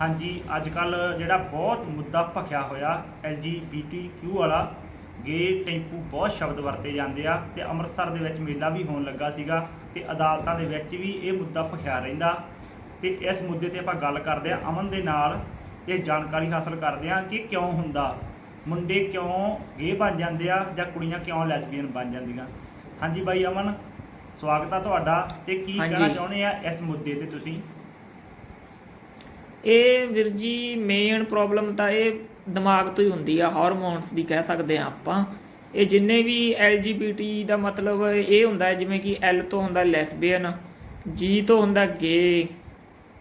ਹਾਂਜੀ ਅੱਜ ਕੱਲ ਜਿਹੜਾ ਬਹੁਤ ਮੁੱਦਾ ਭਖਿਆ ਹੋਇਆ LGBTQ ਵਾਲਾ ਗੇ ਟੈਂਪੂ ਬਹੁਤ ਸ਼ਬਦ ਵਰਤੇ ਜਾਂਦੇ ਆ ਤੇ ਅੰਮ੍ਰਿਤਸਰ ਦੇ ਵਿੱਚ ਮੇਲਾ ਵੀ ਹੋਣ ਲੱਗਾ ਸੀਗਾ ਤੇ ਅਦਾਲਤਾਂ ਦੇ ਵਿੱਚ ਵੀ ਇਹ ਮੁੱਦਾ ਭਖਿਆ ਰਹਿੰਦਾ। ਤੇ ਇਸ ਮੁੱਦੇ ਤੇ ਆਪਾਂ ਗੱਲ ਕਰਦੇ ਆ ਅਮਨ ਦੇ ਨਾਲ ਤੇ ਜਾਣਕਾਰੀ ਹਾਸਲ ਕਰਦੇ ਆ ਕਿ ਕਿਉਂ ਹੁੰਦਾ ਮੁੰਡੇ ਕਿਉਂ ਗੇ ਬਣ ਜਾਂਦੇ ਆ ਜਾਂ ਕੁੜੀਆਂ ਕਿਉਂ ਲੈਸਬੀਅਨ ਬਣ ਜਾਂਦੀਆਂ। ਹਾਂਜੀ ਬਾਈ ਅਮਨ ਸਵਾਗਤ ਆ ਤੁਹਾਡਾ ਤੇ ਕੀ। ਕਹਿਣਾ ਚਾਹੁੰਦੇ ਆ ਇਸ ਮੁੱਦੇ ਤੇ ਤੁਸੀਂ? ਇਹ ਵੀਰ ਜੀ ਮੇਨ ਪ੍ਰੋਬਲਮ ਤਾਂ ਇਹ ਦਿਮਾਗ ਤੋਂ ਹੀ ਹੁੰਦੀ ਆ ਹਾਰਮੋਨਸ ਦੀ ਕਹਿ ਸਕਦੇ ਆ ਆਪਾਂ। ਇਹ ਜਿੰਨੇ ਵੀ LGBT ਦਾ ਮਤਲਬ ਇਹ ਹੁੰਦਾ ਜਿਵੇਂ ਕਿ L ਤੋਂ ਹੁੰਦਾ ਲੈਸਬੀਅਨ G ਤੋਂ ਹੁੰਦਾ ਗੇ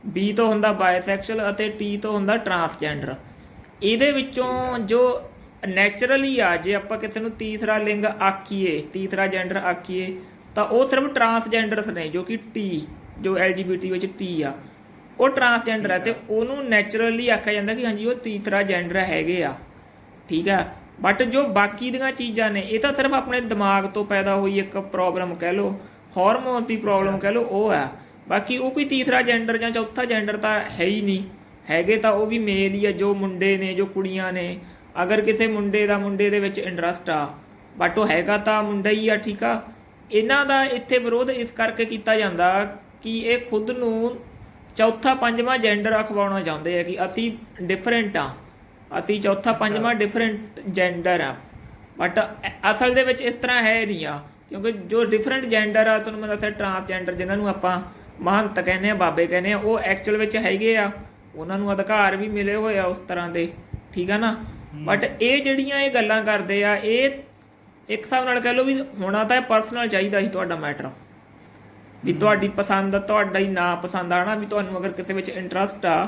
B ਤੋਂ ਹੁੰਦਾ ਬਾਇਸੈਕਸ਼ੁਅਲ ਅਤੇ T ਤੋਂ ਹੁੰਦਾ ਟਰਾਂਸਜੈਂਡਰ ਇਹਦੇ ਵਿੱਚੋਂ ਜੋ ਨੈਚੁਰਲੀ ਆ, ਜੇ ਆਪਾਂ ਕਿਸੇ ਨੂੰ ਤੀਸਰਾ ਲਿੰਗ ਆਖੀਏ, ਤੀਸਰਾ ਜੈਂਡਰ ਆਖੀਏ, ਤਾਂ ਉਹ ਸਿਰਫ ਟਰਾਂਸਜੈਂਡਰਸ ਨੇ, ਜੋ ਕਿ T, ਜੋ LGBT ਵਿੱਚ T ਆ। ਉਹ ਟਰਾਂਸਜੈਂਡਰ ਹੈ ਤੇ ਉਹਨੂੰ ਨੈਚੁਰਲੀ ਆਖਿਆ ਜਾਂਦਾ ਕਿ ਹਾਂਜੀ ਉਹ ਤੀਸਰਾ ਜੈਂਡਰ ਹੈਗੇ ਆ। ਠੀਕ ਆ? ਬਟ ਜੋ ਬਾਕੀ ਦੀਆਂ ਚੀਜ਼ਾਂ ਨੇ ਇਹ ਤਾਂ ਸਿਰਫ ਆਪਣੇ ਦਿਮਾਗ ਤੋਂ ਪੈਦਾ ਹੋਈ ਇੱਕ ਪ੍ਰੋਬਲਮ ਕਹਿ ਲਓ ਹਾਰਮੋਨ ਦੀ ਪ੍ਰੋਬਲਮ ਕਹਿ ਲਓ ਉਹ ਆ। ਬਾਕੀ ਉਹ ਕੋਈ ਤੀਸਰਾ ਜੈਂਡਰ ਜਾਂ ਚੌਥਾ ਜੈਂਡਰ ਤਾਂ ਹੈ ਹੀ ਨਹੀਂ। ਹੈਗੇ ਤਾਂ ਉਹ ਵੀ ਮੇਲ ਹੀ ਆ ਜੋ ਮੁੰਡੇ ਨੇ ਜੋ ਕੁੜੀਆਂ ਨੇ। ਅਗਰ ਕਿਸੇ ਮੁੰਡੇ ਦਾ ਮੁੰਡੇ ਦੇ ਵਿੱਚ ਇੰਟਰਸਟ ਆ ਬਟ ਉਹ ਹੈਗਾ ਤਾਂ ਮੁੰਡਾ ਹੀ ਆ ਠੀਕ ਆ? ਇਹਨਾਂ ਦਾ ਇੱਥੇ ਵਿਰੋਧ ਇਸ ਕਰਕੇ ਕੀਤਾ ਜਾਂਦਾ ਕਿ ਇਹ ਖੁਦ ਨੂੰ ਚੌਥਾ ਪੰਜਵਾਂ ਜੈਂਡਰ ਅਖਵਾਉਣਾ ਚਾਹੁੰਦੇ ਆ ਕਿ ਅਸੀਂ ਡਿਫਰੈਂਟ ਆ। ਅਸੀਂ ਚੌਥਾ ਪੰਜਵਾਂ ਡਿਫਰੈਂਟ ਜੈਂਡਰ ਆ। ਬਟ ਅਸਲ ਦੇ ਵਿੱਚ ਇਸ ਤਰ੍ਹਾਂ ਹੈ ਨਹੀਂ ਆ ਕਿਉਂਕਿ ਜੋ ਡਿਫਰੈਂਟ ਜੈਂਡਰ ਆ ਤੁਹਾਨੂੰ ਮੈਂ ਦੱਸਿਆ ਟਰਾਂਸਜੈਂਡਰ ਜਿਨ੍ਹਾਂ ਨੂੰ ਆਪਾਂ ਮਹੰਤ ਕਹਿੰਦੇ ਆ ਬਾਬੇ ਕਹਿੰਦੇ ਆ ਉਹ ਐਕਚੁਅਲ ਵਿੱਚ ਹੈਗੇ ਆ। ਉਹਨਾਂ ਨੂੰ ਅਧਿਕਾਰ ਵੀ ਮਿਲੇ ਹੋਏ ਆ ਉਸ ਤਰ੍ਹਾਂ ਦੇ ਠੀਕ ਆ ਨਾ? ਬਟ ਇਹ ਜਿਹੜੀਆਂ ਇਹ ਗੱਲਾਂ ਕਰਦੇ ਆ ਇਹ ਇੱਕ ਹਿਸਾਬ ਨਾਲ ਕਹਿ ਲਓ ਵੀ ਹੋਣਾ ਤਾਂ ਪਰਸਨਲ ਚਾਹੀਦਾ ਸੀ ਤੁਹਾਡਾ ਮੈਟਰ ਵੀ ਤੁਹਾਡੀ ਪਸੰਦ ਤੁਹਾਡਾ ਹੀ ਨਾ ਪਸੰਦ ਆਣਾ ਵੀ ਤੁਹਾਨੂੰ ਅਗਰ ਕਿਸੇ ਵਿੱਚ ਇੰਟਰਸਟ ਆ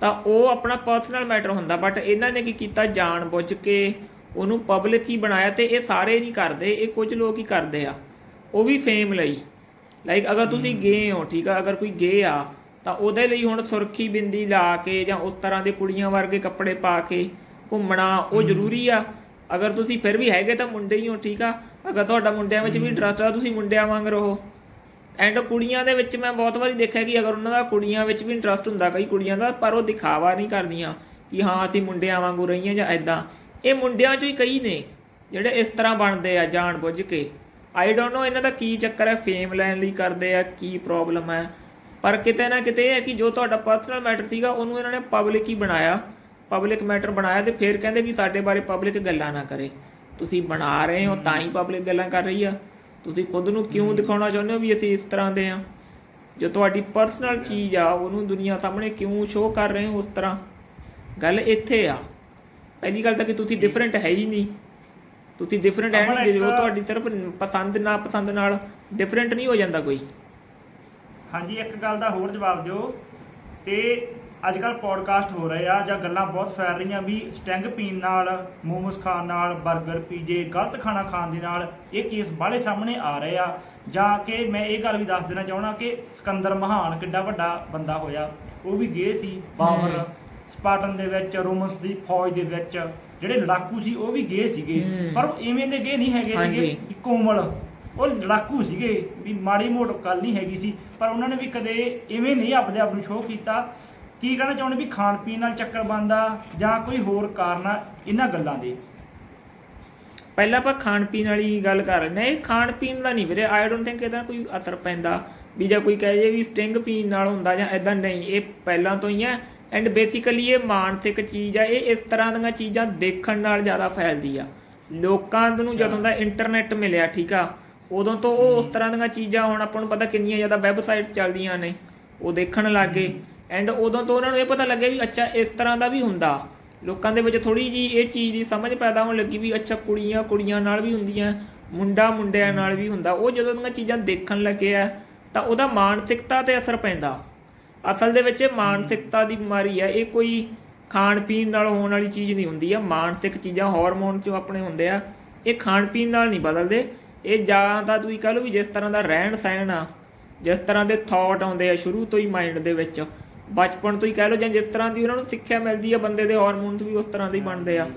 ਤਾਂ ਉਹ ਆਪਣਾ ਪਰਸਨਲ ਮੈਟਰ ਹੁੰਦਾ। ਬਟ ਇਹਨਾਂ ਨੇ ਕੀ ਕੀਤਾ? ਜਾਣ ਬੁੱਝ ਕੇ ਉਹਨੂੰ ਪਬਲਿਕ ਹੀ ਬਣਾਇਆ ਤੇ ਇਹ ਸਾਰੇ ਨਹੀਂ ਕਰਦੇ ਇਹ ਕੁਝ ਲੋਕ ਹੀ ਕਰਦੇ ਆ। ਉਹ ਵੀ ਫੇਮ ਲਈ। ਲਾਈਕ ਅਗਰ ਤੁਸੀਂ ਗੇ ਹੋ ਠੀਕ ਆ? ਅਗਰ ਕੋਈ ਗੇ ਆ ਤਾਂ ਉਹਦੇ ਲਈ ਹੁਣ ਸੁਰਖੀ ਬਿੰਦੀ ਲਾ ਕੇ ਜਾਂ ਉਸ ਤਰ੍ਹਾਂ ਦੇ ਕੁੜੀਆਂ ਵਰਗੇ ਕੱਪੜੇ ਪਾ ਕੇ ਘੁੰਮਣਾ ਉਹ ਜ਼ਰੂਰੀ ਆ। ਅਗਰ ਤੁਸੀਂ ਫਿਰ ਵੀ ਹੈਗੇ ਤਾਂ ਮੁੰਡੇ ਹੀ ਹੋ ਠੀਕ ਆ? ਅਗਰ ਤੁਹਾਡਾ ਮੁੰਡਿਆਂ ਵਿੱਚ ਵੀ ਇੰਟਰਸਟ ਆ ਤੁਸੀਂ ਮੁੰਡਿਆਂ ਵਾਂਗ ਰਹੋ। ਐਂਡ ਕੁੜੀਆਂ ਦੇ ਵਿੱਚ ਮੈਂ ਬਹੁਤ ਵਾਰੀ ਦੇਖਿਆ ਕਿ ਅਗਰ ਉਹਨਾਂ ਦਾ ਕੁੜੀਆਂ ਵਿੱਚ ਵੀ ਇੰਟਰਸਟ ਹੁੰਦਾ ਕਈ ਕੁੜੀਆਂ ਦਾ, ਪਰ ਉਹ ਦਿਖਾਵਾ ਨਹੀਂ ਕਰਦੀਆਂ ਕਿ ਹਾਂ, ਅਸੀਂ ਮੁੰਡਿਆਂ ਵਾਂਗੂ ਰਹੀਆਂ ਜਾਂ ਐਦਾਂ ਇਹ ਮੁੰਡਿਆਂ ਚੋਂ ਹੀ ਕਈ ਨੇ, ਜਿਹੜੇ ਇਸ ਤਰ੍ਹਾਂ ਬਣਦੇ ਆ ਜਾਣ ਬੁੱਝ ਕੇ। ਆਈ ਡੋਨਟ ਨੋ ਇਹਨਾਂ ਦਾ ਕੀ ਚੱਕਰ ਹੈ ਫੇਮ ਲੈਣ ਲਈ ਕਰਦੇ ਆ, ਕੀ ਪ੍ਰੋਬਲਮ ਹੈ। ਪਰ ਕਿਤੇ ਨਾ ਕਿਤੇ ਇਹ ਹੈ ਕਿ ਜੋ ਤੁਹਾਡਾ ਪਰਸਨਲ ਮੈਟਰ ਸੀਗਾ, ਉਹਨੂੰ ਇਹਨਾਂ ਨੇ ਪਬਲਿਕ ਹੀ ਬਣਾਇਆ। ਪਬਲਿਕ ਮੈਟਰ ਬਣਾਇਆ ਤੇ ਫਿਰ ਕਹਿੰਦੇ ਵੀ ਸਾਡੇ ਬਾਰੇ ਪਬਲਿਕ ਗੱਲਾਂ ਨਾ ਕਰੇ। ਤੁਸੀਂ ਬਣਾ ਰਹੇ ਹੋ, ਤਾਂ ਹੀ ਪਬਲਿਕ ਗੱਲਾਂ ਕਰ ਰਹੀ ਆ। ਤੁਸੀਂ ਖੁਦ ਨੂੰ ਕਿਉਂ ਦਿਖਾਉਣਾ ਚਾਹੁੰਦੇ ਹੋ ਵੀ ਅਸੀਂ ਇਸ ਤਰ੍ਹਾਂ ਦੇ ਆ ਜੋ ਤੁਹਾਡੀ ਪਰਸਨਲ ਚੀਜ਼ ਆ ਉਹਨੂੰ ਦੁਨੀਆ ਸਾਹਮਣੇ ਕਿਉਂ ਸ਼ੋਅ ਕਰ ਰਹੇ ਹੋ ਉਸ ਤਰ੍ਹਾਂ? ਗੱਲ ਇੱਥੇ ਆ। ਪਹਿਲੀ ਗੱਲ ਤਾਂ ਕਿ ਤੁਸੀਂ ਡਿਫਰੈਂਟ ਹੈ ਹੀ ਨਹੀਂ। ਤੁਸੀਂ ਡਿਫਰੈਂਟ ਹੈ ਨਹੀਂ ਜੋ ਤੁਹਾਡੀ ਤਰਫ ਪਸੰਦ ਨਾ ਪਸੰਦ ਨਾਲ ਡਿਫਰੈਂਟ ਨਹੀਂ ਹੋ ਜਾਂਦਾ ਕੋਈ। ਹਾਂਜੀ ਇੱਕ ਗੱਲ ਦਾ ਹੋਰ ਜਵਾਬ ਦਿਓ। ਤੇ ਅੱਜ ਕੱਲ ਪੋਡਕਾਸਟ ਹੋ ਰਹੇ ਆ ਜਾਂ ਗੱਲਾਂ ਬਹੁਤ ਫੈਲ ਰਹੀਆਂ ਵੀ ਸਟੈਂਗ ਪੀਣ ਨਾਲ ਮੋਮੋਸ ਖਾਣ ਨਾਲ 버ਗਰ ਪੀਜੇ ਗਲਤ ਖਾਣਾ ਖਾਣ ਦੇ ਨਾਲ ਇਹ ਕੇਸ ਬਾਹਲੇ ਸਾਹਮਣੇ ਆ ਰਹੇ ਆ। ਜਾਂ ਕਿ ਮੈਂ ਇਹ ਗੱਲ ਵੀ ਦੱਸ ਦੇਣਾ ਚਾਹਣਾ ਕਿ ਸਿਕੰਦਰ ਮਹਾਨ ਕਿੱਡਾ ਵੱਡਾ ਬੰਦਾ ਹੋਇਆ। ਉਹ ਵੀ ਗੇ ਸੀ ਬਾਬਰ। ਸਪਾਰਟਨ ਦੇ ਵਿੱਚ ਰੋਮਨਸ ਦੀ ਫੌਜ ਦੇ ਵਿੱਚ। ਜਿਹੜੇ ਲੜਾਕੂ ਸੀ ਉਹ ਵੀ ਗੇ ਸੀਗੇ। ਪਰ ਉਹ ਇਵੇਂ ਦੇ ਗੇ ਨਹੀਂ ਹੈਗੇ ਸੀਗੇ। ਕੋਮਲ ਉਹ ਲੜਾਕੂ ਸੀਗੇ ਵੀ ਮਾੜੀ ਮੋਟ ਗੱਲ ਨਹੀਂ ਹੈਗੀ ਸੀ। ਪਰ ਉਹਨਾਂ ਨੇ ਵੀ ਕਦੇ ਇਵੇਂ ਨਹੀਂ ਆਪਦੇ ਆਪ ਨੂੰ ਸ਼ੋਅ ਕੀਤਾ। ਕੀ ਕਹਿਣਾ ਚਾਹੁੰਦੇ ਵੀ ਖਾਣ ਪੀਣ ਨਾਲ ਚੱਕਰ ਬੰਦਾ ਜਾਂ ਕੋਈ ਹੋਰ ਕਾਰਨ ਆ ਇਹਨਾਂ ਗੱਲਾਂ ਦੇ? ਪਹਿਲਾਂ ਆਪਾਂ ਖਾਣ ਪੀਣ ਵਾਲੀ ਗੱਲ ਕਰ ਰਹੇ ਇਹ ਖਾਣ ਪੀਣ ਦਾ ਨਹੀਂ ਵੀਰੇ ਆਈ ਡੋਨਟ ਥਿੰਕ ਇਹਦਾ ਕੋਈ ਅਸਰ ਪੈਂਦਾ। ਵੀ ਜਾਂ ਕੋਈ ਕਹੇ ਜੇ ਵੀ ਸਟਿੰਗ ਪੀਣ ਨਾਲ ਹੁੰਦਾ ਜਾਂ ਐਦਾਂ ਨਹੀਂ, ਇਹ ਪਹਿਲਾਂ ਤੋਂ ਹੀ ਹੈ ਐਂਡ ਬੇਸਿਕਲੀ ਇਹ ਮਾਨਸਿਕ ਚੀਜ਼ ਆ, ਇਹ ਇਸ ਤਰ੍ਹਾਂ ਦੀਆਂ ਚੀਜ਼ਾਂ ਦੇਖਣ ਨਾਲ ਜ਼ਿਆਦਾ ਫੈਲਦੀ ਆ। ਲੋਕਾਂ ਨੂੰ ਜਦੋਂ ਦਾ ਇੰਟਰਨੈਟ ਮਿਲਿਆ, ਠੀਕ ਆ, ਉਦੋਂ ਤੋਂ ਉਹ ਉਸ ਤਰ੍ਹਾਂ ਦੀਆਂ ਚੀਜ਼ਾਂ ਹੁਣ ਆਪਾਂ ਨੂੰ ਪਤਾ ਕਿੰਨੀਆਂ ਜ਼ਿਆਦਾ ਵੈਬਸਾਈਟਸ ਚੱਲਦੀਆਂ ਨੇ, ਉਹ ਦੇਖਣ ਲੱਗੇ ਐਂਡ ਉਦੋਂ ਤੋਂ ਉਹਨਾਂ ਨੂੰ ਇਹ ਪਤਾ ਲੱਗਿਆ ਵੀ ਅੱਛਾ ਇਸ ਤਰ੍ਹਾਂ ਦਾ ਵੀ ਹੁੰਦਾ। ਲੋਕਾਂ ਦੇ ਵਿੱਚ ਥੋੜੀ ਜੀ ਇਹ ਚੀਜ਼ ਦੀ ਸਮਝ ਪੈਦਾ ਹੋਣ ਲੱਗੀ ਵੀ ਅੱਛਾ ਕੁੜੀਆਂ ਕੁੜੀਆਂ ਨਾਲ ਵੀ ਹੁੰਦੀਆਂ ਮੁੰਡਾ ਮੁੰਡਿਆਂ ਨਾਲ ਵੀ ਹੁੰਦਾ। ਉਹ ਜਦੋਂ ਦੀਆਂ ਚੀਜ਼ਾਂ ਦੇਖਣ ਲੱਗੇ ਆ ਤਾਂ ਉਹਦਾ ਮਾਨਸਿਕਤਾ ਤੇ ਅਸਰ ਪੈਂਦਾ। ਅਸਲ ਦੇ ਵਿੱਚ ਇਹ ਮਾਨਸਿਕਤਾ ਦੀ ਬਿਮਾਰੀ ਆ। ਇਹ ਕੋਈ ਖਾਣ ਪੀਣ ਨਾਲ ਹੋਣ ਵਾਲੀ ਚੀਜ਼ ਨਹੀਂ ਹੁੰਦੀ ਆ। ਮਾਨਸਿਕ ਚੀਜ਼ਾਂ ਹਾਰਮੋਨ ਜੋ ਆਪਣੇ ਹੁੰਦੇ ਆ ਇਹ ਖਾਣ ਪੀਣ ਨਾਲ ਨਹੀਂ ਬਦਲਦੇ। ਇਹ ਜਾਂ ਤਾਂ ਤੁਸੀਂ ਕਹ ਲਓ ਵੀ ਜਿਸ ਤਰ੍ਹਾਂ ਦਾ ਰਹਿਣ ਸਹਿਣ ਆ ਜਿਸ ਤਰ੍ਹਾਂ ਦੇ ਥਾਟ ਆਉਂਦੇ ਆ ਸ਼ੁਰੂ ਤੋਂ ਹੀ ਮਾਈਂਡ ਦੇ ਵਿੱਚ ਬਚਪਨ ਤੋਂ ਹੀ ਕਹਿ ਲਓ ਜਾਂ ਜਿਸ ਤਰ੍ਹਾਂ ਦੀ ਉਹਨਾਂ ਨੂੰ ਸਿੱਖਿਆ ਮਿਲਦੀ ਆ, ਬੰਦੇ ਦੇ ਹਾਰਮੋਨਸ ਵੀ ਉਸ ਤਰ੍ਹਾਂ ਦੇ ਹੀ ਬਣਦੇ ਆ।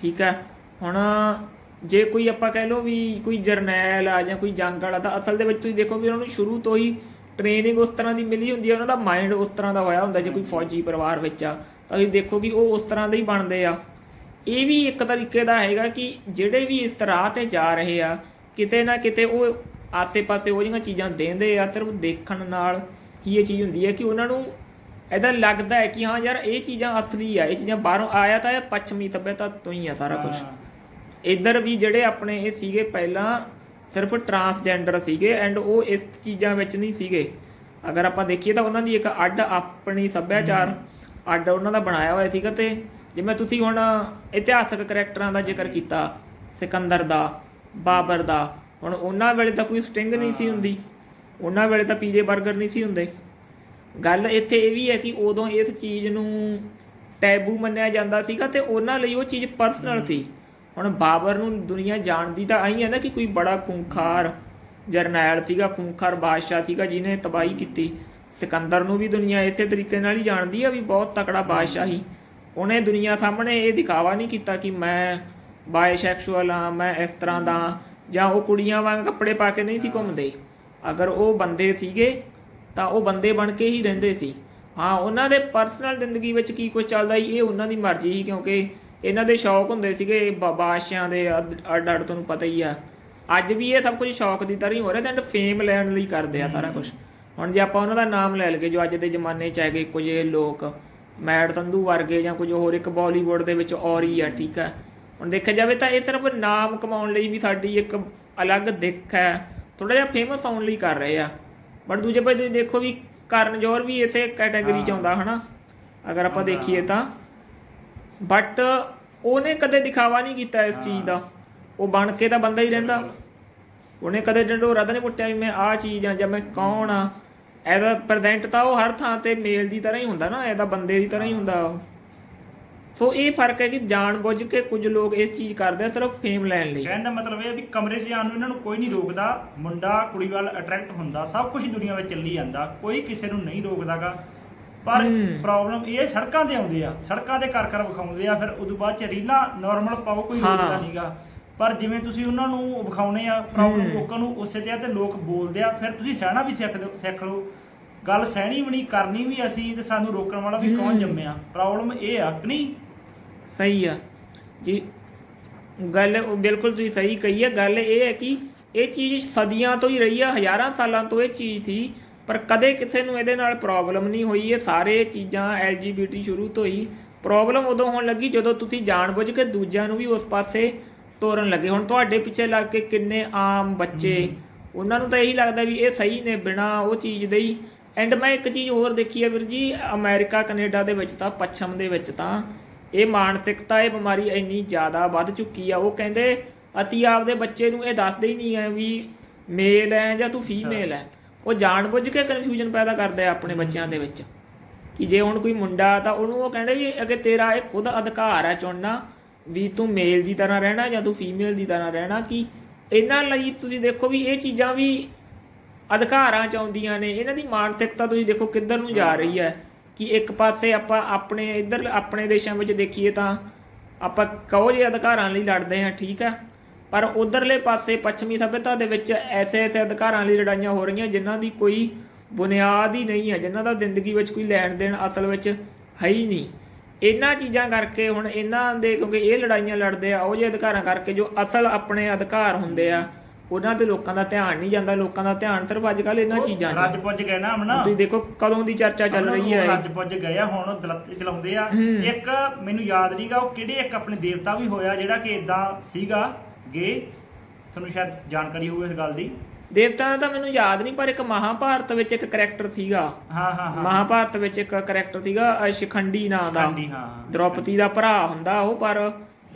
ਠੀਕ ਹੈ ਹੁਣ ਜੇ ਕੋਈ ਆਪਾਂ ਕਹਿ ਲਓ ਵੀ ਕੋਈ ਜਰਨੈਲ ਆ ਜਾਂ ਕੋਈ ਜੰਗ ਵਾਲਾ, ਤਾਂ ਅਸਲ ਦੇ ਵਿੱਚ ਤੁਸੀਂ ਦੇਖੋ ਵੀ ਉਹਨਾਂ ਨੂੰ ਸ਼ੁਰੂ ਤੋਂ ਹੀ ਟ੍ਰੇਨਿੰਗ ਉਸ ਤਰ੍ਹਾਂ ਦੀ ਮਿਲੀ ਹੁੰਦੀ ਹੈ ਉਹਨਾਂ ਦਾ ਮਾਈਂਡ ਉਸ ਤਰ੍ਹਾਂ ਦਾ ਹੋਇਆ ਹੁੰਦਾ, ਜੇ ਕੋਈ ਫੌਜੀ ਪਰਿਵਾਰ ਵਿੱਚ ਆ, ਤਾਂ ਤੁਸੀਂ ਦੇਖੋ ਕਿ ਉਹ ਉਸ ਤਰ੍ਹਾਂ ਦੇ ਹੀ ਬਣਦੇ ਆ। ਇਹ ਵੀ ਇੱਕ ਤਰੀਕੇ ਦਾ ਹੈਗਾ ਕਿ ਜਿਹੜੇ ਵੀ ਇਸ ਤਰ੍ਹਾਂ ਤੇ ਜਾ ਰਹੇ ਆ, ਕਿਤੇ ਨਾ ਕਿਤੇ ਉਹ ਆਸੇ-ਪਾਸੇ ਉਹ ਜਿਹੀਆਂ ਚੀਜ਼ਾਂ ਦੇਂਦੇ ਆ, ਸਿਰਫ ਦੇਖਣ ਨਾਲ ਹੀ ਇਹ ਚੀਜ਼ ਹੁੰਦੀ ਹੈ ਕਿ ਉਹਨਾਂ ਨੂੰ ਇਹਦਾ ਲੱਗਦਾ ਹੈ ਕਿ ਹਾਂ ਯਾਰ ਇਹ ਚੀਜ਼ਾਂ ਅਸਲੀ ਆ ਇਹ ਚੀਜ਼ਾਂ ਬਾਹਰੋਂ ਆਇਆ ਤਾਂ ਇਹ ਪੱਛਮੀ ਸੱਭਿਅਤਾ ਤੋਂ ਹੀ ਆ ਸਾਰਾ ਕੁਝ। ਇੱਧਰ ਵੀ ਜਿਹੜੇ ਆਪਣੇ ਇਹ ਸੀਗੇ ਪਹਿਲਾਂ ਸਿਰਫ ਟਰਾਂਸਜੈਂਡਰ ਸੀਗੇ ਐਂਡ ਉਹ ਇਸ ਚੀਜ਼ਾਂ ਵਿੱਚ ਨਹੀਂ ਸੀਗੇ। ਅਗਰ ਆਪਾਂ ਦੇਖੀਏ ਤਾਂ ਉਹਨਾਂ ਦੀ ਇੱਕ ਅੱਡ ਆਪਣੀ ਸੱਭਿਆਚਾਰ ਅੱਡ ਉਹਨਾਂ ਦਾ ਬਣਾਇਆ ਹੋਇਆ ਸੀਗਾ ਤੇ ਜਿਵੇਂ ਤੁਸੀਂ ਹੁਣ ਇਤਿਹਾਸਕ ਕਰੈਕਟਰਾਂ ਦਾ ਜ਼ਿਕਰ ਕੀਤਾ ਸਿਕੰਦਰ ਦਾ ਬਾਬਰ ਦਾ ਹੁਣ ਉਹਨਾਂ ਵੇਲੇ ਤਾਂ ਕੋਈ ਸਟਿੰਗ ਨਹੀਂ ਸੀ ਹੁੰਦੀ। ਉਹਨਾਂ ਵੇਲੇ ਤਾਂ ਪੀਜੇ 버ਗਰ ਨਹੀਂ ਸੀ ਹੁੰਦੇ। ਗੱਲ ਇੱਥੇ ਇਹ ਵੀ ਹੈ ਕਿ ਉਦੋਂ ਇਸ ਚੀਜ਼ ਨੂੰ ਟੈਬੂ ਮੰਨਿਆ ਜਾਂਦਾ ਸੀਗਾ ਤੇ ਉਹਨਾਂ ਲਈ ਉਹ ਚੀਜ਼ ਪਰਸਨਲ ਸੀ। ਹੁਣ ਬਾਬਰ ਨੂੰ ਦੁਨੀਆ ਜਾਣਦੀ ਤਾਂ ਆਈ ਹੈ ਨਾ ਕਿ ਕੋਈ ਬੜਾ ਖੂੰਖਾਰ ਜਰਨੈਲ ਸੀਗਾ ਖੂੰਖਾਰ ਬਾਦਸ਼ਾਹ ਸੀਗਾ ਜਿਹਨੇ ਤਬਾਹੀ ਕੀਤੀ। ਸਿਕੰਦਰ ਨੂੰ ਵੀ ਦੁਨੀਆ ਇਸੇ ਤਰੀਕੇ ਨਾਲ ਹੀ ਜਾਣਦੀ ਆ ਵੀ ਬਹੁਤ ਤਕੜਾ ਬਾਦਸ਼ਾਹ। ਸੀ ਉਹਨੇ ਦੁਨੀਆ ਸਾਹਮਣੇ ਇਹ ਦਿਖਾਵਾ ਨਹੀਂ ਕੀਤਾ ਕਿ ਮੈਂ ਬਾਇਸੈਕਸ਼ੂਅਲ ਆ ਮੈਂ ਇਸ ਤਰ੍ਹਾਂ ਦਾ ਜਾਂ ਉਹ ਕੁੜੀਆਂ ਵਾਂਗ ਕੱਪੜੇ ਪਾ ਕੇ ਨਹੀਂ ਸੀ ਘੁੰਮਦੇ। ਅਗਰ ਉਹ ਬੰਦੇ ਸੀਗੇ ਤਾਂ ਉਹ ਬੰਦੇ ਬਣ ਕੇ ਹੀ ਰਹਿੰਦੇ ਸੀ। ਹਾਂ, ਉਹਨਾਂ ਦੇ ਪਰਸਨਲ ਜ਼ਿੰਦਗੀ ਵਿੱਚ ਕੀ ਕੁਝ ਚੱਲਦਾ ਸੀ, ਇਹ ਉਹਨਾਂ ਦੀ ਮਰਜ਼ੀ ਸੀ ਕਿਉਂਕਿ ਇਹਨਾਂ ਦੇ ਸ਼ੌਕ ਹੁੰਦੇ ਸੀਗੇ ਬ- ਬਾਦਸ਼ਾਹਾਂ ਦੇ ਅੱਡ ਅੱਡ ਤੁਹਾਨੂੰ ਪਤਾ ਹੀ ਆ। ਅੱਜ ਵੀ ਇਹ ਸਭ ਕੁਝ ਸ਼ੌਕ ਦੀ ਤਰ੍ਹਾਂ ਹੀ ਹੋ ਰਿਹਾ ਤੇ ਐਂਡ ਫੇਮ ਲੈਣ ਲਈ ਕਰਦੇ ਆ ਸਾਰਾ ਕੁਝ ਹੁਣ ਜੇ ਆਪਾਂ ਉਹਨਾਂ ਦਾ ਨਾਮ ਲੈ ਲਈਏ, ਜੋ ਅੱਜ ਦੇ ਜ਼ਮਾਨੇ 'ਚ ਹੈਗੇ ਕੁਝ ਲੋਕ, ਮੈਡ ਤੰਦੂ ਵਰਗੇ ਜਾਂ ਕੁਝ ਹੋਰ ਇੱਕ ਬਾਲੀਵੁੱਡ ਦੇ ਵਿੱਚ ਔਰੀ ਆ, ਠੀਕ ਹੈ ਹੁਣ ਦੇਖਿਆ ਜਾਵੇ ਤਾਂ ਇਹ ਸਿਰਫ ਨਾਮ ਕਮਾਉਣ ਲਈ ਵੀ ਸਾਡੀ ਇੱਕ ਅਲੱਗ ਦਿੱਖ ਹੈ ਥੋੜਾ ਜਿਹਾ ਫੇਮਸ ਹੋਣ ਲਈ ਕਰ ਰਹੇ ਆ। ਬਟ ਦੂਜੇ ਪਾਸੇ ਤੁਸੀਂ ਦੇਖੋ ਵੀ ਕਰਨ ਜੋਹਰ ਵੀ ਇਸੇ ਕੈਟਾਗਰੀ ਚ ਆਉਂਦਾ ਹਨਾ ਅਗਰ ਆਪਾਂ ਦੇਖੀਏ ਤਾਂ। ਬਟ ਉਹਨੇ ਕਦੇ ਦਿਖਾਵਾ ਨਹੀਂ ਕੀਤਾ ਇਸ ਚੀਜ਼ ਦਾ। ਉਹ ਬਣ ਕੇ ਤਾਂ ਬੰਦਾ ਹੀ ਰਹਿੰਦਾ। ਉਹਨੇ ਕਦੇ ਡੰਡੋਰਾ ਤਾਂ ਨਹੀਂ ਪੁੱਟਿਆ ਵੀ ਮੈਂ ਆਹ ਚੀਜ਼ ਆ ਜਾਂ ਮੈਂ ਕੌਣ ਆ। ਇਹਦਾ ਪ੍ਰੈਜ਼ੈਂਟ ਤਾਂ ਉਹ ਹਰ ਥਾਂ ਤੇ ਮੇਲ ਦੀ ਤਰ੍ਹਾਂ ਹੀ ਹੁੰਦਾ ਨਾ ਇਹਦਾ ਬੰਦੇ ਦੀ ਤਰ੍ਹਾਂ ਹੀ ਹੁੰਦਾ ਉਹ। ਸੋ ਇਹ ਫ਼ਰਕ ਹੈ ਕਿ ਜਾਣ ਬੁੱਝ ਕੇ ਕੁਝ ਲੋਕ ਇਸ ਚੀਜ਼ ਕਰਦੇ ਆ ਸਿਰਫ ਫੇਮ ਲੈਣ ਲਈ ਕਹਿਣ ਦਾ ਮਤਲਬ ਇਹ ਹੈ ਵੀ ਕਮਰੇ 'ਚ ਜਾਣ ਨੂੰ ਇਹਨਾਂ ਨੂੰ ਕੋਈ ਨਹੀਂ ਰੋਕਦਾ ਮੁੰਡਾ ਕੁੜੀ ਵੱਲ ਅਟਰੈਕਟ ਹੁੰਦਾ ਸਭ ਕੁਝ ਦੁਨੀਆ ਵਿੱਚ ਚੱਲੀ ਜਾਂਦਾ ਕੋਈ ਕਿਸੇ ਨੂੰ ਨਹੀਂ ਰੋਕਦਾਗਾ ਪਰ। ਪ੍ਰੋਬਲਮ ਇਹ ਸੜਕਾਂ ਤੇ ਆਉਂਦੇ ਆ ਸੜਕਾਂ ਤੇ ਕਰ ਕਰ ਵਿਖਾਉਂਦੇ ਆ ਫਿਰ ਉਦੋਂ ਬਾਅਦ ਚ ਰੀਲਾਂ ਨਾਰਮਲ ਪਾਓ ਕੋਈ। ਰੋਕਦਾ ਨਹੀਂਗਾ ਪਰ ਜਿਵੇਂ ਤੁਸੀਂ ਉਹਨਾਂ ਨੂੰ ਵਿਖਾਉਣੇ ਆ ਪ੍ਰੋਬਲਮ। ਲੋਕਾਂ ਨੂੰ ਉਸੇ ਤੇ ਆ ਤੇ ਲੋਕ ਬੋਲਦੇ ਆ ਫਿਰ ਤੁਸੀਂ ਸਹਿਣਾ ਵੀ ਸਿੱਖ ਸਿੱਖ ਲਓ ਗੱਲ ਸਹਿਣੀ ਵੀ ਨਹੀਂ ਕਰਨੀ ਵੀ ਅਸੀਂ ਤੇ ਸਾਨੂੰ ਰੋਕਣ ਵਾਲਾ ਵੀ ਕੌਣ। ਜੰਮਿਆ ਪ੍ਰੋਬਲਮ ਇਹ ਆ ਕਿ ਨਹੀਂ ਸਹੀ ਆ। ਜੀ, ਗੱਲ ਉਹ ਬਿਲਕੁਲ ਤੁਸੀਂ ਸਹੀ ਕਹੀ ਹੈ ਗੱਲ ਇਹ ਹੈ ਕਿ ਇਹ ਚੀਜ਼ ਸਦੀਆਂ ਤੋਂ ਹੀ ਰਹੀ ਆ, ਹਜ਼ਾਰਾਂ ਸਾਲਾਂ ਤੋਂ ਇਹ ਚੀਜ਼ ਸੀ, ਪਰ ਕਦੇ ਕਿਸੇ ਨੂੰ ਇਹਦੇ ਨਾਲ ਪ੍ਰੋਬਲਮ ਨਹੀਂ ਹੋਈ। ਇਹ ਸਾਰੇ ਚੀਜ਼ਾਂ LGBT ਸ਼ੁਰੂ ਤੋਂ ਹੀ ਪ੍ਰੋਬਲਮ ਉਦੋਂ ਹੋਣ ਲੱਗੀ ਜਦੋਂ ਤੁਸੀਂ ਜਾਣਬੁੱਝ ਕੇ ਦੂਜਿਆਂ ਨੂੰ ਵੀ ਉਸ ਪਾਸੇ ਤੋਰਨ ਲੱਗੇ। ਹੁਣ ਤੁਹਾਡੇ ਪਿੱਛੇ ਲੱਗ ਕੇ ਕਿੰਨੇ ਆਮ ਬੱਚੇ, ਉਹਨਾਂ ਨੂੰ ਤਾਂ ਇਹੀ ਲੱਗਦਾ ਵੀ ਇਹ ਸਹੀ ਨੇ, ਬਿਨਾ ਉਹ ਚੀਜ਼ ਦੇ ਹੀ। ਐਂਡ ਮੈਂ ਇੱਕ ਚੀਜ਼ ਹੋਰ ਦੇਖੀ ਹੈ ਵੀਰ ਜੀ ਅਮਰੀਕਾ ਕੈਨੇਡਾ ਦੇ ਵਿੱਚ ਤਾਂ ਪੱਛਮ ਦੇ ਵਿੱਚ ਤਾਂ ਇਹ ਮਾਨਸਿਕਤਾ ਇਹ ਬਿਮਾਰੀ ਇੰਨੀ ਜ਼ਿਆਦਾ ਵੱਧ ਚੁੱਕੀ ਆ ਉਹ ਕਹਿੰਦੇ ਅਸੀਂ ਆਪਦੇ ਬੱਚੇ ਨੂੰ ਇਹ ਦੱਸਦੇ ਹੀ ਨਹੀਂ ਆ ਵੀ ਮੇਲ ਹੈ ਜਾਂ ਤੂੰ ਫੀਮੇਲ ਹੈ। ਉਹ ਜਾਣਬੁੱਝ ਕੇ ਕਨਫਿਊਜ਼ਨ ਪੈਦਾ ਕਰਦੇ ਆ ਆਪਣੇ ਬੱਚਿਆਂ ਦੇ ਵਿੱਚ ਕਿ ਜੇ ਹੁਣ ਕੋਈ ਮੁੰਡਾ ਤਾਂ ਉਹਨੂੰ ਉਹ ਕਹਿੰਦੇ ਵੀ ਅਗੇ ਤੇਰਾ ਇਹ ਖੁਦ ਅਧਿਕਾਰ ਹੈ ਚੁਣਨਾ ਵੀ ਤੂੰ ਮੇਲ ਦੀ ਤਰ੍ਹਾਂ ਰਹਿਣਾ ਜਾਂ ਤੂੰ ਫੀਮੇਲ ਦੀ ਤਰ੍ਹਾਂ ਰਹਿਣਾ ਕਿ ਇਹਨਾਂ ਲਈ ਤੁਸੀਂ ਦੇਖੋ ਵੀ ਇਹ ਚੀਜ਼ਾਂ ਵੀ ਅਧਿਕਾਰਾਂ ਚ ਆਉਂਦੀਆਂ ਨੇ ਇਹਨਾਂ ਦੀ ਮਾਨਸਿਕਤਾ ਤੁਸੀਂ ਦੇਖੋ ਕਿੱਧਰ ਨੂੰ ਜਾ ਰਹੀ ਹੈ। ਕਿ ਇੱਕ ਪਾਸੇ ਆਪਾਂ ਆਪਣੇ ਇੱਧਰ ਆਪਣੇ ਦੇਸ਼ਾਂ ਵਿੱਚ ਦੇਖੀਏ ਤਾਂ ਆਪਾਂ ਕਹੋ ਜੇ ਅਧਿਕਾਰਾਂ ਲਈ ਲੜਦੇ ਹਾਂ, ਠੀਕ ਆ। ਪਰ ਉਧਰਲੇ ਪਾਸੇ ਪੱਛਮੀ ਸਭਿਅਤਾ ਦੇ ਵਿੱਚ ਐਸੇ ਐਸੇ ਅਧਿਕਾਰਾਂ ਲਈ ਲੜਾਈਆਂ ਹੋ ਰਹੀਆਂ ਜਿਨ੍ਹਾਂ ਦੀ ਕੋਈ ਬੁਨਿਆਦ ਹੀ ਨਹੀਂ ਹੈ, ਜਿਨ੍ਹਾਂ ਦਾ ਜ਼ਿੰਦਗੀ ਵਿੱਚ ਕੋਈ ਲੈਣ ਦੇਣ ਅਸਲ ਵਿੱਚ ਹੈ ਹੀ ਨਹੀਂ। ਇਹਨਾਂ ਚੀਜ਼ਾਂ ਕਰਕੇ ਹੁਣ ਇਹਨਾਂ ਦੇ ਕਿਉਂਕਿ ਇਹ ਲੜਾਈਆਂ ਲੜਦੇ ਆ, ਉਹ ਜਿਹੇ ਅਧਿਕਾਰਾਂ ਕਰਕੇ ਜੋ ਅਸਲ ਆਪਣੇ ਅਧਿਕਾਰ ਹੁੰਦੇ ਆ ਉਹਨਾਂ ਤੇ ਲੋਕਾਂ ਦਾ ਧਿਆਨ ਨਹੀਂ ਜਾਂਦਾ ਲੋਕਾਂ ਦਾ ਧਿਆਨ ਸਿਰਫ ਅੱਜ ਕੱਲ ਇਹਨਾਂ ਚੀਜ਼ਾਂ 'ਚ ਰੱਜ ਪੁੱਜ ਗਏ ਨਾ ਅਮਨਾ। ਤੁਸੀਂ ਦੇਖੋ ਕਦੋਂ ਦੀ ਚਰਚਾ ਚੱਲ ਰਹੀ ਹੈ ਰੱਜ ਪੁੱਜ ਗਏ ਆ ਹੁਣ ਦਲੱਤੇ ਚਲਾਉਂਦੇ ਆ। ਇੱਕ ਮੈਨੂੰ ਯਾਦ ਨਹੀਂਗਾ ਉਹ ਕਿਹੜੇ ਇੱਕ ਆਪਣੇ ਦੇਵਤਾ ਵੀ ਹੋਇਆ ਜਿਹੜਾ ਕਿ ਇਦਾਂ ਸੀਗਾ ਗੇ। ਤੁਹਾਨੂੰ ਸ਼ਾਇਦ ਜਾਣਕਾਰੀ ਹੋਵੇ ਇਸ ਗੱਲ ਦੀ। ਦੇਵਤਾ ਦਾ ਤਾਂ ਮੈਨੂੰ ਯਾਦ ਨਹੀਂ ਪਰ ਇੱਕ ਮਹਾਭਾਰਤ ਵਿੱਚ ਇੱਕ ਕਰੈਕਟਰ ਸੀਗਾ। ਹਾਂ ਹਾਂ ਹਾਂ। ਮਹਾਭਾਰਤ ਵਿੱਚ ਇੱਕ ਕਰੈਕਟਰ ਸੀਗਾ ਸ਼ਿਖੰਡੀ ਨਾਂ ਦਾ। ਦ੍ਰੋਪਦੀ ਦਾ ਭਰਾ ਹੁੰਦਾ ਉਹ ਪਰ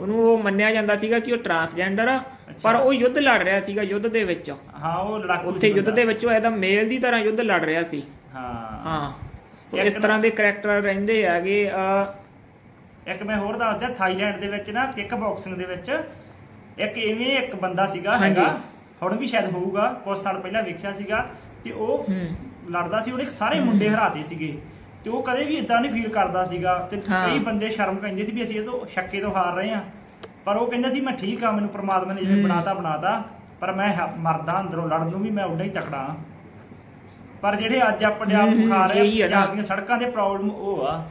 ਉਹਨੂੰ ਉਹ ਮੰਨਿਆ ਜਾਂਦਾ ਸੀਗਾ ਕਿ ਉਹ ਟਰਾਂਸਜੈਂਡਰ ਆ। ਪਰ ਉਹ ਯੁੱਧ ਲੜ ਰਿਹਾ ਸੀਗਾ ਯੁੱਧ ਦੇ ਵਿੱਚ। ਹਾਂ ਉਹ ਲੜਾਕੂ ਉੱਥੇ ਯੁੱਧ। ਦੇ ਵਿੱਚ ਉਹ ਇਹਦਾ ਮੇਲ ਦੀ ਤਰ੍ਹਾਂ ਯੁੱਧ ਲੜ ਰਿਹਾ ਸੀ। ਹਾਂ। ਹਾਂ। ਇਸ ਤਰ੍ਹਾਂ ਦੇ ਕਰੈਕਟਰ ਰਹਿੰਦੇ ਹੈਗੇ ਇੱਕ ਮੈਂ ਹੋਰ ਦੱਸਦਾ ਥਾਈਲੈਂਡ ਦੇ ਵਿੱਚ ਨਾ ਕਿੱਕ ਬਾਕਸਿੰਗ ਦੇ ਵਿੱਚ ਇੱਕ ਇਵੇਂ ਇੱਕ ਬੰਦਾ ਸੀਗਾ। ਹੈਗਾ ਹੁਣ ਵੀ ਸ਼ਾਇਦ ਹੋਊਗਾ ਕੁਝ ਸਾਲ ਪਹਿਲਾਂ ਵੇਖਿਆ ਸੀਗਾ ਤੇ ਉਹ ਲੜਦਾ ਸੀ ਉਹਨੇ ਸਾਰੇ ਮੁੰਡੇ ਹਰਾਤੇ ਸੀਗੇ ਤੇ ਉਹ ਕਦੇ ਵੀ ਇਦਾਂ ਨਹੀਂ ਫੀਲ ਕਰਦਾ ਸੀਗਾ ਤੇ। ਕਈ ਬੰਦੇ ਸ਼ਰਮ ਕਹਿੰਦੇ ਸੀ ਵੀ ਅਸੀਂ ਇਹ ਤੋਂ ਛੱਕੇ ਤੋਂ ਹਾਰ ਰਹੇ ਆ ਪਰ ਉਹ ਕਹਿੰਦਾ ਸੀ ਮੈਂ ਠੀਕ ਆ ਮੈਨੂੰ ਪ੍ਰਮਾਤਮਾ ਨੇ ਜਿਵੇਂ ਹੂੰ। ਬਣਾਤਾ ਬਣਾਤਾ ਪਰ ਮੈਂ ਹ- ਮਰਦਾ ਅੰਦਰੋਂ ਲੜਨ ਨੂੰ ਵੀ ਮੈਂ ਉਡਾ ਹੀ ਤਕੜਾ ਹਾਂ ਪਰ ਜਿਹੜੇ ਅੱਜ ਆਪਣੇ ਆਪ ਹਮ, ਨੂੰ ਖਾ ਰਹੇ ਇਹੀ ਆ ਹੈ ਨਾ। ਪੰਜਾਬ ਦੀਆਂ ਸੜਕਾਂ ਦੇ ਪ੍ਰੋਬਲਮ ਉਹ ਆ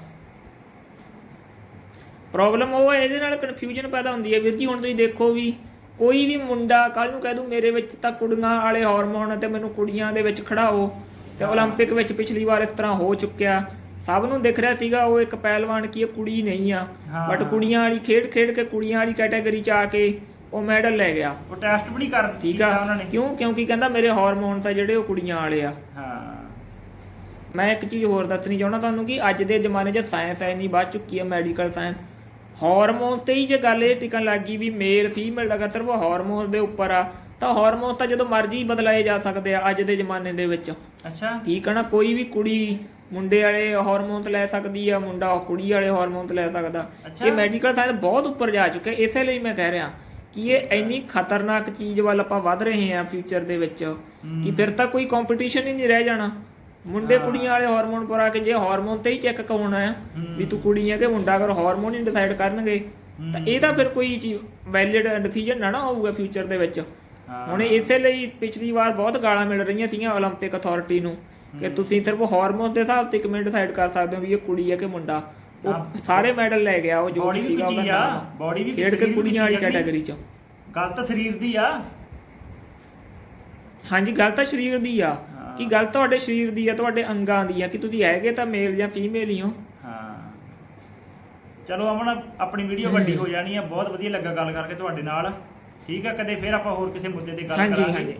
ਪ੍ਰੋਬਲਮ ਉਹ ਹੈ ਇਹਦੇ ਨਾਲ ਕਨਫਿਊਜ਼ਨ ਪੈਦਾ ਹੁੰਦੀ ਹੈ ਵੀਰ ਜੀ ਹੁਣ ਤੁਸੀਂ ਦੇਖੋ ਵੀ ਕੋਈ ਵੀ ਮੁੰਡਾ ਕੱਲ ਨੂੰ ਕਹਿ ਦੂ ਮੇਰੇ ਵਿੱਚ ਤਾਂ ਕੁੜੀਆਂ ਵਾਲੇ ਹਾਰਮੋਨ ਤੇ ਮੈਨੂੰ ਕੁੜੀਆਂ ਦੇ ਵਿੱਚ ਖੜਾਓ ਤੇ ਹਾਂ। 올림픽 ਵਿੱਚ ਪਿਛਲੀ ਵਾਰ ਇਸ ਤਰ੍ਹਾਂ ਹੋ ਚੁੱਕਿਆ ਸਭ ਨੂੰ ਦਿਖ ਰਿਹਾ ਸੀਗਾ ਉਹ ਇੱਕ ਪਹਿਲਵਾਨ ਕੀ ਕੁੜੀ ਨਹੀਂ ਆ। ਬਟ ਕੁੜੀਆਂ ਵਾਲੀ ਖੇਡ ਖੇਡ ਕੇ ਕੁੜੀਆਂ ਵਾਲੀ ਕੈਟਾਗਰੀ ਚ ਆ ਕੇ ਉਹ ਮੈਡਲ ਲੈ ਗਿਆ। ਉਹ ਟੈਸਟ ਵੀ ਨਹੀਂ ਕਰ ਠੀਕ ਆ। ਉਹਨਾਂ ਨੇ। ਕਿਉਂ? ਕਿਉਂਕਿ ਕਹਿੰਦਾ ਮੇਰੇ ਹਾਰਮੋਨ ਤਾਂ ਜਿਹੜੇ ਉਹ ਕੁੜੀਆਂ ਵਾਲੇ ਆ। ਹਾਂ। ਮੈਂ ਇੱਕ ਚੀਜ਼ ਹੋਰ ਦੱਸਣੀ ਚਾਹੁੰਦਾ ਤੁਹਾਨੂੰ ਕਿ ਅੱਜ ਦੇ ਜ਼ਮਾਨੇ 'ਚ ਸਾਇੰਸ ਐ ਨਹੀਂ ਵੱਧ ਚੁੱਕੀ ਹੈ ਮੈਡੀਕਲ ਸਾਇੰਸ ਹਾਰਮੋਨ ਤੇ ਹੀ ਜੇ ਗੱਲ ਇਹ ਟਿਕਣ ਲੱਗੀ ਵੀ ਮੇਲ ਫੀਮੇਲ ਦਾ ਕਤਰ ਉਹ ਹਾਰਮੋਨ ਦੇ ਉੱਪਰ ਆ ਤਾਂ ਹਾਰਮੋਨ ਤਾਂ ਜਦੋਂ ਮਰਜ਼ੀ ਬਦਲਾਏ ਜਾ ਸਕਦੇ ਆ ਅੱਜ ਦੇ ਜ਼ਮਾਨੇ ਦੇ ਵਿੱਚ। ਅੱਛਾ। ਠੀਕ ਹੈ ਨਾ ਕੋਈ ਵੀ ਕੁੜੀ ਮੁੰਡੇ ਵਾਲੇ ਹਾਰਮੋਨ ਲੈ ਸਕਦੀ ਆ ਮੁੰਡਾ ਕੁੜੀ ਵਾਲੇ ਹਾਰਮੋਨ ਲੈ ਸਕਦਾ ਅੱਛਾ। ਇਹ ਮੈਡੀਕਲ ਸਾਇੰਸ ਬਹੁਤ ਉੱਪਰ ਜਾ ਚੁੱਕਾ ਹੈ ਇਸੇ ਲਈ ਮੈਂ ਕਹਿ ਰਿਹਾ ਕਿ ਇਹ ਇੰਨੀ ਖਤਰਨਾਕ ਚੀਜ਼ ਵੱਲ ਆਪਾਂ ਵੱਧ ਰਹੇ ਹਾਂ ਫਿਊਚਰ ਦੇ ਵਿੱਚ ਕਿ ਫਿਰ ਤਾਂ ਕੋਈ ਕੰਪੀਟੀਸ਼ਨ ਹੀ ਨਹੀਂ ਰਹਿ ਜਾਣਾ ਮੁੰਡੇ ਹਾਂ। ਕੁੜੀਆਂ ਵਾਲੇ ਹਾਰਮੋਨ ਪਰ ਆ ਕੇ ਜੇ ਹਾਰਮੋਨ ਤੇ ਹੀ ਚੈੱਕ ਕਰਾਉਣਾ ਹੈ ਹੂੰ। ਵੀ ਤੂੰ ਕੁੜੀ ਹੈ ਕਿ ਮੁੰਡਾ ਅਗਰ ਹਾਰਮੋਨ ਹੀ ਡਿਸਾਈਡ ਕਰਨਗੇ ਤਾਂ ਹੂੰ। ਇਹ ਤਾਂ ਫਿਰ ਕੋਈ ਚੀਜ਼ ਵੈਲਿਡ ਡਿਸੀਜਨ ਨਾ ਨਾ ਹੋਊਗਾ ਫਿਊਚਰ ਦੇ ਵਿੱਚ ਹਾਂ। ਹੁਣ ਇਸੇ ਲਈ ਪਿਛਲੀ ਵਾਰ ਬਹੁਤ ਗਾਲਾਂ ਮਿਲ ਰਹੀਆਂ ਸੀਗੀਆਂ 올림픽 ਅਥਾਰਟੀ ਨੂੰ ਕਿ ਤੁਸੀਂ ਸਿਰਫ ਹਾਰਮੋਨ ਦੇ ਹਿਸਾਬ ਤੇ ਕਮੈਂਟ ਡਿਸਾਈਡ ਕਰ ਸਕਦੇ ਹੋ ਵੀ ਇਹ ਕੁੜੀ ਹੈ ਕਿ ਮੁੰਡਾ। ਉਹ। ਸਾਰੇ ਮੈਡਲ ਲੈ ਗਿਆ ਉਹ ਜੋ ਵੀ ਸੀਗਾ ਉਹਦਾ body ਵੀ ਖੇਡ ਕੇ ਕੁੜੀਆਂ ਵਾਲੀ? ਕੈਟਾਗਰੀ ਚ। ਗੱਲ ਤਾਂ ਸਰੀਰ ਦੀ ਆ। ਹਾਂਜੀ ਗੱਲ ਤਾਂ ਸਰੀਰ ਦੀ ਆ। ਕਿ ਗੱਲ ਤੁਹਾਡੇ ਸਰੀਰ ਦੀ ਆ ਤੁਹਾਡੇ ਅੰਗਾਂ ਦੀ ਆ? ਕਿ ਤੁਸੀਂ ਹੈਗੇ ਤਾਂ ਮੇਲ ਜਾਂ ਫੀਮੇਲ ਹੀ ਹੋ? ਹਾਂ। ਚਲੋ ਅਮਨ ਆਪਣੀ ਵੀਡੀਓ ਵੱਡੀ ਹੋ ਜਾਣੀ ਆ। ਬਹੁਤ ਵਧੀਆ ਲੱਗਾ ਗੱਲ ਕਰਕੇ ਤੁਹਾਡੇ ਨਾਲ। ਠੀਕ ਆ ਕਦੇ ਫਿਰ ਆਪਾਂ ਹੋਰ ਕਿਸੇ ਮੁੱਦੇ ਤੇ ਗੱਲ ਹਾਂਜੀ ਕਰਾਂਗੇ। ਹਾਂਜੀ।